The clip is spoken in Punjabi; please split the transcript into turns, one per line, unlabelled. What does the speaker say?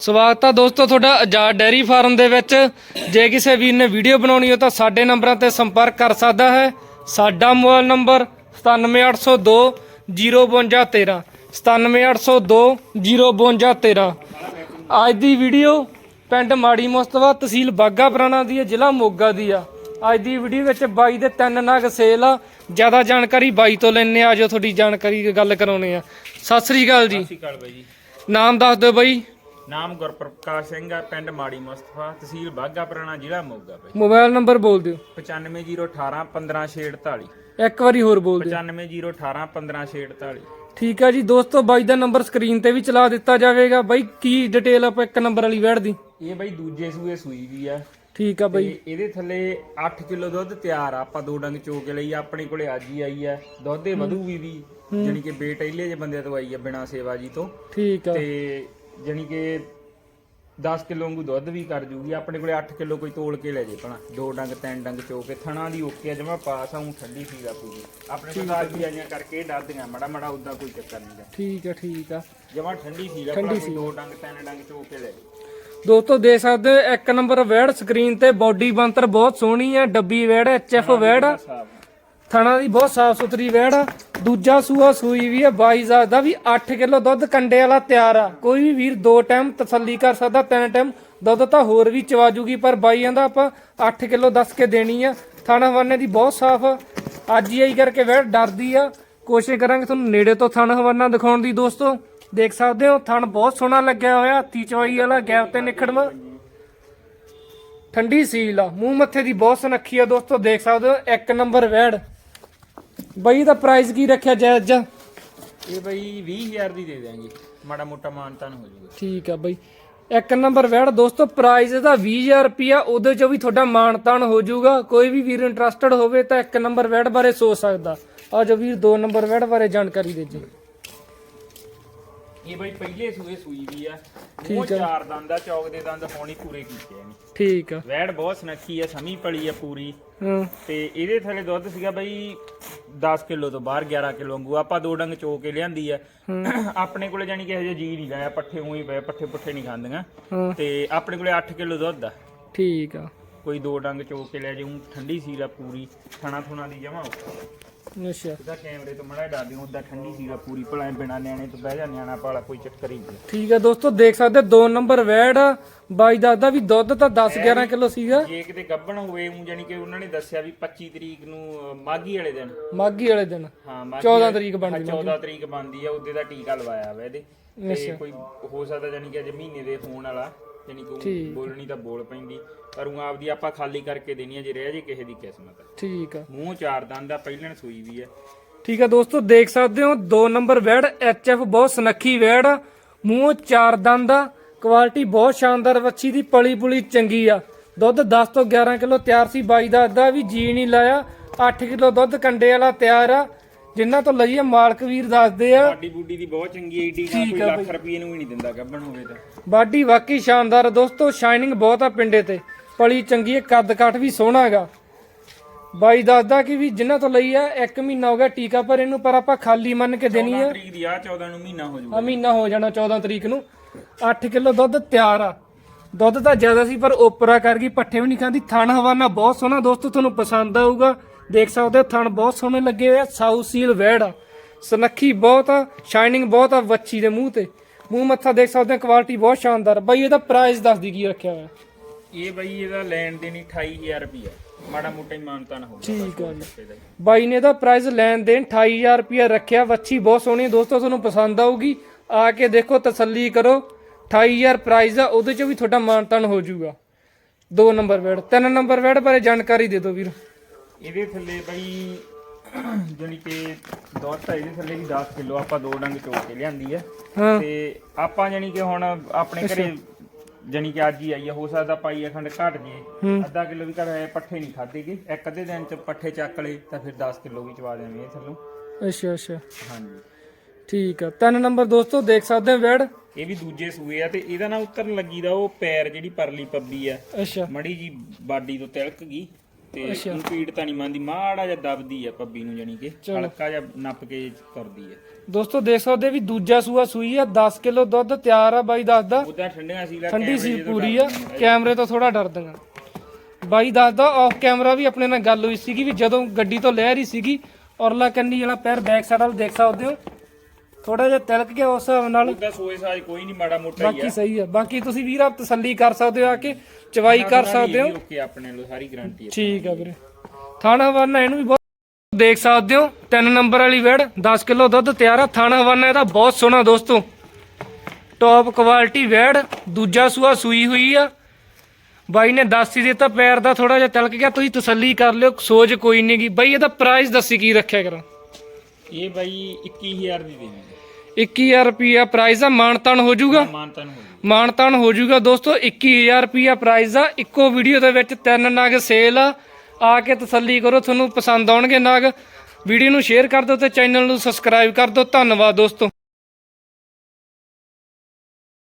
ਸਵਾਗਤ ਆ ਦੋਸਤੋ ਤੁਹਾਡਾ ਆਜ਼ਾਦ ਡੈਰੀ ਫਾਰਮ ਦੇ ਵਿੱਚ। ਜੇ ਕਿਸੇ ਵੀਰ ਨੇ ਵੀਡੀਓ ਬਣਾਉਣੀ ਹੋ ਤਾਂ ਸਾਡੇ ਨੰਬਰਾਂ ਤੇ ਸੰਪਰਕ ਕਰ ਸਕਦਾ ਹੈ। ਸਾਡਾ ਮੋਬਾਈਲ ਨੰਬਰ 97802 05213 97802 05213 ਅੱਜ ਦੀ ਵੀਡੀਓ ਪਿੰਡ ਮਾੜੀ ਮੁਸਤਫਾ ਤਹਿਸੀਲ ਬਾਗਾ ਪੁਰਾਣਾ ਦੀ ਹੈ ਜ਼ਿਲ੍ਹਾ ਮੋਗਾ ਦੀ ਆ। ਅੱਜ ਦੀ ਵੀਡੀਓ ਵਿੱਚ ਬਾਈ ਦੇ ਤਿੰਨ ਨਗ ਸੇਲ ਆ। ਜ਼ਿਆਦਾ ਜਾਣਕਾਰੀ ਬਾਈ ਤੋਂ ਲੈਣੇ ਆ ਜੋ ਤੁਹਾਡੀ ਜਾਣਕਾਰੀ ਗੱਲ ਕਰਾਉਣੇ ਆ ਸਤਿ ਸ੍ਰੀ ਅਕਾਲ ਜੀ।
ਸਤਿ ਸ਼੍ਰੀ ਅਕਾਲ ਬਾਈ ਜੀ।
ਨਾਮ ਦੱਸ ਦਿਓ ਬਾਈ।
ਨਾਮ ਗੁਰਪ੍ਰਕਾਸ਼ ਸਿੰਘ ਆ ਪਿੰਡ ਮਾੜੀ ਮੁਸਤਫਾ ਤਹਿਸੀਲ ਬਾਗਾ ਪੁਰਾਣਾ ਜ਼ਿਲ੍ਹਾ ਮੋਗਾ ਬਾਈ
ਮੋਬਾਈਲ ਨੰਬਰ ਬੋਲ ਦਿਓ।
95018 15648
ਇੱਕ ਵਾਰੀ ਹੋਰ ਬੋਲ ਦਿਓ।
95018 15648
ਠੀਕ ਆ ਜੀ ਦੋਸਤੋ ਬਾਈ ਦਾ ਨੰਬਰ ਸਕਰੀਨ ਤੇ ਵੀ ਚਲਾ ਦਿੱਤਾ ਜਾਵੇਗਾ। ਬਾਈ ਕੀ ਡਿਟੇਲ ਆਪਾਂ ਇੱਕ ਨੰਬਰ ਵਾਲੀ ਵੈੜ ਦੀ?
ਇਹ ਬਾਈ ਦੂਜੇ ਸੂਏ ਸੂਈ ਵੀ ਆ।
ਠੀਕ ਆ
ਤੇ
ਬਾਈ
ਇਹਦੇ ਥੱਲੇ 8 ਕਿਲੋ ਦੁੱਧ ਤਿਆਰ ਆ। ਆਪਾਂ ਦੋ ਡੰਗ ਚੋ ਕੇ ਲਈ ਆ, ਆਪਣੇ ਕੋਲੇ ਅੱਜ ਹੀ ਆਈ ਆ। ਦੁੱਧ ਦੇ ਵਧੂਗੀ ਵੀ ਜਾਨੀ ਕਿ ਬੇਟੈਲੇ ਜੇ ਬੰਦੇ ਤੋਂ ਆਈ ਆ ਬਿਨਾ ਸੇਵਾ ਜੀ ਤੋਂ।
ਠੀਕ ਆ।
ਤੇ ਜਾਨੀ ਕਿ 10 ਕਿਲੋ ਵਾਂਗੂ ਦੁੱਧ ਵੀ ਕਰ ਜੂਗੀ ਆਪਣੇ ਕੋਲੇ 8 ਕਿਲੋ ਕੋਈ ਤੋਲ ਕੇ ਲੈ ਜੇ ਭਣਾ ਦੋ ਡੰਗ ਤਿੰਨ ਡੰਗ ਚੋ ਕੇ ਥਣਾ ਦੀ ਓਕੇ ਆ ਜਮਾ ਪਾਸ ਆ ਊਂ ਠੰਡੀ ਸੀ ਦਾ ਪੂਰੀ। ਆਪਣੇ ਕੋਲ ਅੱਜ ਵੀ ਆਈਆਂ ਕਰਕੇ ਡਰਦੀਆਂ ਮੜਾ ਮੜਾ ਉਦਾਂ ਕੋਈ ਚੱਕਰ ਨਹੀਂ
ਠੀਕ ਆ ਠੀਕ ਆ।
ਜਮਾ ਠੰਡੀ ਸੀ ਦਾ
ਠੰਡੀ
ਕੋਈ ਦੋ ਡੰਗ ਤਿੰਨ ਡੰਗ ਚੋ ਕੇ ਲੈ ਜੇ।
ਦੋਸਤੋ ਦੇਖ ਸਕਦੇ ਹੋ ਇੱਕ ਨੰਬਰ ਵੈੜ ਸਕਰੀਨ ਤੇ ਬਾਡੀ ਬੰਤਰ ਬਹੁਤ ਸੋਹਣੀ ਆ ਡੱਬੀ ਵੈੜ ਐਚਐਫ ਵੈੜ। ਆ ਥਣਾ ਦੀ ਬਹੁਤ ਸਾਫ਼ ਸੁਥਰੀ ਵੈੜ ਆ। ਦੂਜਾ ਸੂਆ ਸੂਈ ਵੀ ਆ 22 ਦਾ ਵੀ 8 ਕਿਲੋ ਦੁੱਧ ਕੰਡੇ ਵਾਲਾ ਤਿਆਰ ਆ। ਕੋਈ ਵੀ ਵੀਰ ਦੋ ਟਾਈਮ ਤਸੱਲੀ ਕਰ ਸਕਦਾ, ਤਿੰਨ ਟਾਈਮ ਦੁੱਧ ਤਾਂ ਹੋਰ ਵੀ ਚਵਾ ਜੂਗੀ, ਪਰ ਬਾਈਆਂ ਦਾ ਆਪਾਂ 8 ਕਿਲੋ ਦੱਸ ਕੇ ਦੇਣੀ ਆ। ਥਣਾ ਹਵਾਨੇ ਦੀ ਬਹੁਤ ਸਾਫ਼ ਆ। ਅੱਜ ਹੀ ਆਈ ਕਰਕੇ ਵੈੜ ਡਰਦੀ ਆ। ਕੋਸ਼ਿਸ਼ ਕਰਾਂਗੇ ਤੁਹਾਨੂੰ ਨੇੜੇ ਤੋਂ ਥਾਣਾ ਹਵਾਨਾ ਦਿਖਾਉਣ ਦੀ, ਦੋਸਤੋ। ਦੇਖ ਸਕਦੇ ਹੋ, ਥਣ ਬਹੁਤ ਸੋਹਣਾ ਲੱਗਿਆ ਹੋਇਆ, ਹੱਥੀ ਚਵਾਈ ਵਾਲਾ, ਗੈਪ ਤੇ ਨਿਖੜਵਾ। ਠੰਡੀ ਸੀਲ ਆ, ਮੂੰਹ ਮੱਥੇ ਦੀ ਬਹੁਤ ਸੁਨੱਖੀ ਆ, ਦੋਸਤੋ। ਦੇਖ ਸਕਦੇ ਹੋ, ਇੱਕ ਨੰਬਰ ਵੈੜ। ਬਈ ਦਾ ਪ੍ਰਾਈਸ ਕੀ ਰੱਖਿਆ ਜਾਇਜ਼ ਜਾ?
ਇਹ ਬਈ 20000 ਦੀ ਦੇ ਦਿਆਂਗੇ। ਮਾੜਾ ਮੋਟਾ ਮਾਨਤਾਨ ਹੋ ਜਾਊਗਾ।
ਠੀਕ ਆ ਬਈ। ਇੱਕ ਨੰਬਰ ਵੈੜ ਦੋਸਤੋ ਪ੍ਰਾਈਸ ਦਾ 20000 ਰੁਪਿਆ ਉਹਦੇ ਚੋਂ ਵੀ ਤੁਹਾਡਾ ਮਾਨਤਾਨ ਹੋ ਜਾਊਗਾ। ਕੋਈ ਵੀ ਵੀਰ ਇੰਟਰਸਟਡ ਹੋਵੇ ਤਾਂ ਇੱਕ ਨੰਬਰ ਵੈੜ ਬਾਰੇ ਸੋਚ ਸਕਦਾ। ਆ ਜੋ ਵੀਰ ਦੋ ਨੰਬਰ ਵੈੜ ਬਾਰੇ ਜਾਣਕਾਰੀ ਦੇ ਜੀ
ਇਹ ਬਈ ਪਹਿਲੇ ਸੂਏ ਸੂਈ ਵੀ ਆ। ਉਹ ਚਾਰ ਦੰਦ ਆ ਚੌਕ ਦੇ ਦੰਦ ਹੋਣੀ ਪੂਰੇ ਕੀਤੇ ਨੇ
ਠੀਕ ਆ।
ਵੈੜ ਬਹੁਤ ਸੁਨੱਖੀ ਆ ਸਮੀ ਪਲੀ ਆ ਪੂਰੀ।
ਹਾਂ।
ਤੇ ਇਹਦੇ ਥੱਲੇ ਦੁੱਧ ਸੀਗਾ ਬਈ 10 ਕਿਲੋ ਤੋਂ ਬਾਹਰ 11 ਕਿਲੋ ਵਾਂਗੂ ਆਪਾਂ ਦੋ ਡੰਗ ਚੋ ਕੇ ਲਿਆਂਦੀ ਆ। ਆਪਣੇ ਕੋਲੇ ਜਾਨੀ ਕਿ ਇਹੋ ਜਿਹਾ ਜੀ ਨਹੀਂ ਲਾਇਆ ਪੱਠੇ ਉਹੀ ਪਏ ਪੱਠੇ ਪੁੱਠੇ ਨਹੀਂ ਖਾਂਦੀਆਂ। ਤੇ ਆਪਣੇ ਕੋਲੇ 8 ਕਿਲੋ ਦੁੱਧ ਆ।
ਠੀਕ ਆ।
ਕੋਈ ਦੋ ਡੰਗ ਚੋ ਕੇ ਲੈ ਜਾਊਂ ਠੰਡੀ ਸੀਰਾ ਪੂਰੀ ਥਣਾ ਥੁਣਾ ਦੀ ਜਮਾ
ਅੱਛਾ।
ਉਹਦਾ ਕੈਮਰੇ ਤੋਂ ਮੜਾ ਡਰਦੀ ਉਹਦਾ ਠੰਡੀ ਸੀਰਾ ਪੂਰੀ ਭਲਾ ਬਿਨਾ ਨਿਆਣੇ ਤੋਂ ਬਹਿ ਜਾ ਨਿਆਣਾ ਪਾਲਾ ਕੋਈ ਚੱਕਰ ਹੀ ਨਹੀਂ
ਠੀਕ ਆ ਦੋਸਤੋ ਦੇਖ ਸਕਦੇ ਦੋ ਨੰਬਰ ਵੈੜ ਬਾਈ ਦੱਸਦਾ ਵੀ ਦੁੱਧ ਤਾਂ 10 11 ਕਿਲੋ ਸੀਗਾ।
ਜੇ ਕਿਤੇ ਗੱਭਣ ਹੋਵੇ ਉਹ ਜਾਨੀ ਕਿ ਉਹਨਾਂ ਨੇ ਦੱਸਿਆ ਵੀ 25 ਤਰੀਕ ਨੂੰ ਮਾਘੀ ਵਾਲੇ ਦਿਨ।
ਮਾਗੀ ਵਾਲੇ ਦਿਨ।
ਹਾਂ ਮਾਘੀ
14 ਤਰੀਕ ਬਣਦੀ
14 ਤਰੀਕ ਬਣਦੀ ਆ ਉਹਦੇ ਦਾ ਟੀਕਾ ਲਵਾਇਆ ਵਾ ਇਹਦੇ। ਤੇ ਕੋਈ ਹੋ ਸਕਦਾ ਜਾਨੀ ਕਿ ਅਜੇ ਮਹੀਨੇ ਦੇ ਹੋਣ ਵਾਲਾ। ਕਿ ਉਹ ਬੋਲਣੀ ਤਾਂ ਬੋਲ ਪੈਂਦੀ ਪਰ ਉਹ ਆਪਦੀ ਆਪਾਂ ਖਾਲੀ ਕਰਕੇ ਦੇਣੀ ਆ ਜੇ ਰਹਿ ਜੇ ਕਿਸੇ ਦੀ ਕਿਸਮਤ।
ਠੀਕ ਆ।
ਮੂੰਹ ਚਾਰ ਦੰਦ ਆ ਪਹਿਲਣ ਸੂਈ ਵੀ ਆ
ਠੀਕ ਆ ਦੋਸਤੋ ਦੇਖ ਸਕਦੇ ਹੋ ਦੋ ਨੰਬਰ ਵੈੜ ਐਚਐਫ ਬਹੁਤ ਸੁਨੱਖੀ ਵੈੜ ਆ ਮੂੰਹ ਚਾਰ ਦੰਦ ਆ ਕੁਆਲਿਟੀ ਬਹੁਤ ਸ਼ਾਨਦਾਰ ਵੱਛੀ ਦੀ ਪਲੀ ਪੁਲੀ ਚੰਗੀ ਆ। ਦੁੱਧ 10 ਤੋਂ 11 ਕਿਲੋ ਤਿਆਰ ਸੀ ਬਾਈ ਦਾ ਅੱਧਾ ਵੀ ਜੀ ਨਹੀਂ ਲਾਇਆ 8 ਕਿਲੋ ਦੁੱਧ ਕੰਡੇ ਵਾਲਾ ਤਿਆਰ ਆ। ਜਿੰਨਾ ਤੋਂ ਲਈਏ ਮਾਲਕ ਵੀਰ ਦੱਸਦੇ ਆ।
ਸਾਡੀ ਬੁੱਢੀ ਦੀ ਬਹੁਤ ਚੰਗੀ ਏਡੀ ਨਾ ਕੋਈ ਲੱਖ ਰੁਪਏ ਨੂੰ ਵੀ ਨਹੀਂ ਦਿੰਦਾ ਗੱਭਣ ਹੋਵੇ ਤਾਂ।
ਬਾਡੀ ਵਾਕਈ ਸ਼ਾਨਦਾਰ ਆ ਦੋਸਤੋ ਸ਼ਾਈਨਿੰਗ ਬਹੁਤ ਆ ਪਿੰਡੇ ਤੇ। ਪਲੀ ਚੰਗੀ ਹੈ ਕੱਦ ਕਾਠ ਵੀ ਸੋਹਣਾ ਹੈਗਾ। ਬਾਈ ਦੱਸਦਾ ਕਿ ਵੀ ਜਿੰਨਾ ਤੋਂ ਲਈ ਆ 1 ਮਹੀਨਾ ਹੋ ਗਿਆ ਟੀਕਾ ਪਰ ਇਹਨੂੰ ਪਰ ਆਪਾਂ ਖਾਲੀ ਮੰਨ ਕੇ ਦੇਣੀ ਆ।
14 ਤਰੀਕ ਦੀ ਆ 14 ਨੂੰ ਮਹੀਨਾ ਹੋ
ਆ
ਜਾਊਗਾ
ਮਹੀਨਾ ਹੋ ਜਾਣਾ 14 ਤਰੀਕ ਨੂੰ। 8 ਕਿਲੋ ਦੁੱਧ ਤਿਆਰ ਆ। ਦੁੱਧ ਤਾਂ ਜ਼ਿਆਦਾ ਸੀ ਪਰ ਓਪਰਾ ਕਰ ਗਈ ਪੱਠੇ ਵੀ ਨਹੀਂ ਖਾਂਦੀ। ਥਣ ਹਵਾਨਾ ਬਹੁਤ ਸੋਹਣਾ ਦੋਸਤੋ ਤੁਹਾਨੂੰ ਪਸੰਦ ਆਊਗਾ। ਦੇਖ ਸਕਦੇ ਹੋ ਥਣ ਬਹੁਤ ਸੋਹਣੇ ਲੱਗੇ ਹੋਏ ਆ ਸਾਊ ਸੀਲ ਵੈੜ ਆ। ਸੁਨੱਖੀ ਬਹੁਤ ਆ ਸ਼ਾਈਨਿੰਗ ਬਹੁਤ ਆ ਵੱਛੀ ਦੇ ਮੂੰਹ ਤੇ। ਮੂੰਹ ਮੱਥਾ ਦੇਖ ਸਕਦੇ ਹੋ ਕੁਆਲਿਟੀ ਬਹੁਤ ਸ਼ਾਨਦਾਰ। ਬਾਈ ਇਹਦਾ ਪ੍ਰਾਈਸ ਦੱਸ ਦੀ ਕੀ ਰੱਖਿਆ ਹੋਇਆ?
ਇਹ ਬਈ ਇਹਦਾ ਲੈਣ ਦੇਣੀ 28000 ਰੁਪਿਆ ਮਾੜਾ ਮੋਟਾ ਹੀ ਮਾਨਤਾਨ ਹੋਊਗਾ
ਠੀਕ ਆ ਜੀ। ਬਾਈ ਨੇ ਇਹਦਾ ਪ੍ਰਾਈਸ ਲੈਣ ਦੇਣ 28000 ਰੁਪਇਆ ਰੱਖਿਆ। ਵੱਛੀ ਬਹੁਤ ਸੋਹਣੀ ਦੋਸਤੋ ਤੁਹਾਨੂੰ ਪਸੰਦ ਆਊਗੀ। ਆ ਕੇ ਦੇਖੋ ਤਸੱਲੀ ਕਰੋ। 28000 ਪ੍ਰਾਈਸ ਆ ਉਹਦੇ ਚ ਵੀ ਤੁਹਾਡਾ ਮਾਨਤਾਨ ਹੋ ਜਾਊਗਾ। ਦੋ ਨੰਬਰ ਬੈਡ ਤਿੰਨ ਨੰਬਰ ਬੈਡ ਬਾਰੇ ਜਾਣਕਾਰੀ ਦੇ ਦਿਓ ਵੀਰ।
ਇਹਦੇ ਥੱਲੇ ਬਈ ਜਾਨੀ ਕਿ ਆ ਇਹਦੇ ਥੱਲੇ ਵੀ 10 ਕਿਲੋ ਆਪਾਂ ਦੋ ਡੰਗ ਚੋ ਕੇ ਲਿਆਂਦੀ ਆ।
ਹਾਂ।
ਤੇ ਆਪਾਂ ਜਾਨੀ ਕਿ ਹੁਣ ਆਪਣੇ ਘਰੇ ਜਾਨੀ ਕਿ ਅੱਜ ਹੀ ਆਈ ਆ ਹੋ ਸਕਦਾ ਪਾਈ ਅਖੰਡ ਘਟ ਜੇ। ਅੱਧਾ ਕਿਲੋ ਵੀ ਘਰ ਆਏ ਪੱਠੇ ਨਹੀਂ ਖਾਧੇਗੇ। ਇੱਕ ਅੱਧੇ ਦਿਨ ਚ ਪੱਠੇ ਚੱਕ ਲਏ ਤਾਂ ਫਿਰ 10 ਕਿਲੋ ਵੀ ਚਵਾ ਦੇਵਾਂਗੇ ਇਹ ਥੱਲੋਂ।
ਅੱਛਾ ਅੱਛਾ।
ਹਾਂਜੀ।
ਠੀਕ ਆ। ਤਿੰਨ ਨੰਬਰ ਦੋਸਤੋ ਦੇਖ ਸਕਦੇ ਹੋ ਬੈਡ
ਇਹ ਵੀ ਦੂਜੇ ਸੂਏ ਆ ਤੇ ਇਹਦਾ ਨਾ ਉਤਰਨ ਲੱਗੀ ਦਾ ਉਹ ਪੈਰ ਜਿਹੜੀ ਪਰਲੀ ਪੱਬੀ ਆ।
ਅੱਛਾ।
ਮੜੀ ਜੀ ਬਾਡੀ ਤੋਂ ਤਿਲਕ ਗਈ। ਤੇ
ਅੱਛਾ।
ਉਹ ਪੀੜ ਤਾਂ ਨਹੀਂ ਮੰਨਦੀ ਮਾੜਾ ਜਿਹਾ ਦਬਦੀ ਆ ਪੱਬੀ ਨੂੰ ਜਾਨੀ ਕਿ
ਚਲੋ।
ਹਲਕਾ ਜਿਹਾ ਨੱਪ ਕੇ ਕਰਦੀ ਆ।
ਦੋਸਤੋ ਦੇਖ ਸਕਦੇ ਵੀ ਦੂਜਾ ਸੂਆ ਸੂਈ ਆ 10 ਕਿਲੋ ਦੁੱਧ ਤਿਆਰ ਆ ਬਾਈ ਦੱਸਦਾ।
ਉਦਾਂ ਠੰਡੀਆਂ ਸੀ ਲੈ
ਠੰਡੀ ਸੀ ਪੂਰੀ ਆ ਕੈਮਰੇ ਤੋਂ ਥੋੜਾ ਡਰਦੀਆਂ। ਬਾਈ ਦੱਸਦਾ ਆਫ ਕੈਮਰਾ ਵੀ ਆਪਣੇ ਨਾਲ ਗੱਲ ਹੋਈ ਸੀਗੀ ਵੀ ਜਦੋਂ ਗੱਡੀ ਤੋਂ ਲੈ ਰਹੀ ਸੀਗੀ ਔਰਲਾ ਕੰਨੀ ਵਾਲਾ ਪੈਰ ਬੈਕ ਸਾਈਡ ਵਾਲ ਦੇਖ ਸਕਦੇ ਹੋ। ਥੋੜਾ ਜਿਹਾ ਤਿਲਕ ਗਿਆ ਉਸ ਹਿਸਾਬ ਨਾਲ।
ਉਦਾਂ ਸੋਏ ਸਾਜ ਕੋਈ ਨਹੀਂ ਮਾੜਾ ਮੋਟਾ ਹੀ
ਬਾਕੀ ਸਹੀ ਆ। ਬਾਕੀ ਤੁਸੀਂ ਵੀਰ ਆਪ ਤਸੱਲੀ ਕਰ ਸਕਦੇ ਹੋ ਆ ਕੇ ਚਵਾਈ ਕਰ ਸਕਦੇ ਹੋ।
ਓਕੇ ਆਪਣੇ ਲੋ ਸਾਰੀ ਗਾਰੰਟੀ ਹੈ
ਠੀਕ ਆ ਵੀਰੇ। ਥਾਣਾ ਹਵਾਨਾ ਇਹਨੂੰ ਵੀ ਬਹੁਤ ਦੇਖ ਸਕਦੇ ਹੋ। ਤਿੰਨ ਨੰਬਰ ਵਾਲੀ ਵੇੜ 10 ਕਿਲੋ ਦੁੱਧ ਤਿਆਰ ਆ। ਥਾਣਾ ਹਵਾਨਾ ਇਹਦਾ ਬਹੁਤ ਸੋਹਣਾ ਦੋਸਤੋ। ਟੌਪ ਕੁਆਲਿਟੀ ਵੇੜ ਦੂਜਾ ਸੂਆ ਸੂਈ ਹੋਈ ਆ। ਬਾਈ ਨੇ ਦੱਸ ਹੀ ਦਿੱਤਾ ਪੈਰ ਦਾ ਥੋੜਾ ਜਿਹਾ ਤਿਲਕ ਗਿਆ। ਤੁਸੀਂ ਤਸੱਲੀ ਕਰ ਲਿਓ ਸੋਜ ਕੋਈ ਨਹੀਂ ਗੀ। ਬਾਈ ਇਹਦਾ ਪ੍ਰਾਈਸ ਦੱਸੀ ਕੀ ਰੱਖਿਆ ਕਰਾਂ।
ਇਹ ਬਾਈ 21000 ਦੀ ਦੇਵਾਂਗੇ
21000 ਰੁਪਿਆ ਪ੍ਰਾਈਸ ਆ ਮਾਨਤਾਨ ਹੋ ਜਾਊਗਾ?
ਮਾਨਤਨ ਹੋ ਜੂ
ਮਾਨਤਾਨ ਹੋ ਜਾਊਗਾ। ਦੋਸਤੋ 21000 ਰੁਪਿਆ ਪ੍ਰਾਈਸ ਆ। ਇੱਕੋ ਵੀਡੀਓ ਦੇ ਵਿੱਚ ਤਿੰਨ ਨਗ ਸੇਲ ਆ। ਆ ਕੇ ਤਸੱਲੀ ਕਰੋ ਤੁਹਾਨੂੰ ਪਸੰਦ ਆਉਣਗੇ ਨਗ। ਵੀਡੀਓ ਨੂੰ ਸ਼ੇਅਰ ਕਰ ਦਿਓ ਤੇ ਚੈਨਲ ਨੂੰ ਸਬਸਕ੍ਰਾਈਬ ਕਰ ਦਿਓ। ਧੰਨਵਾਦ ਦੋਸਤੋ।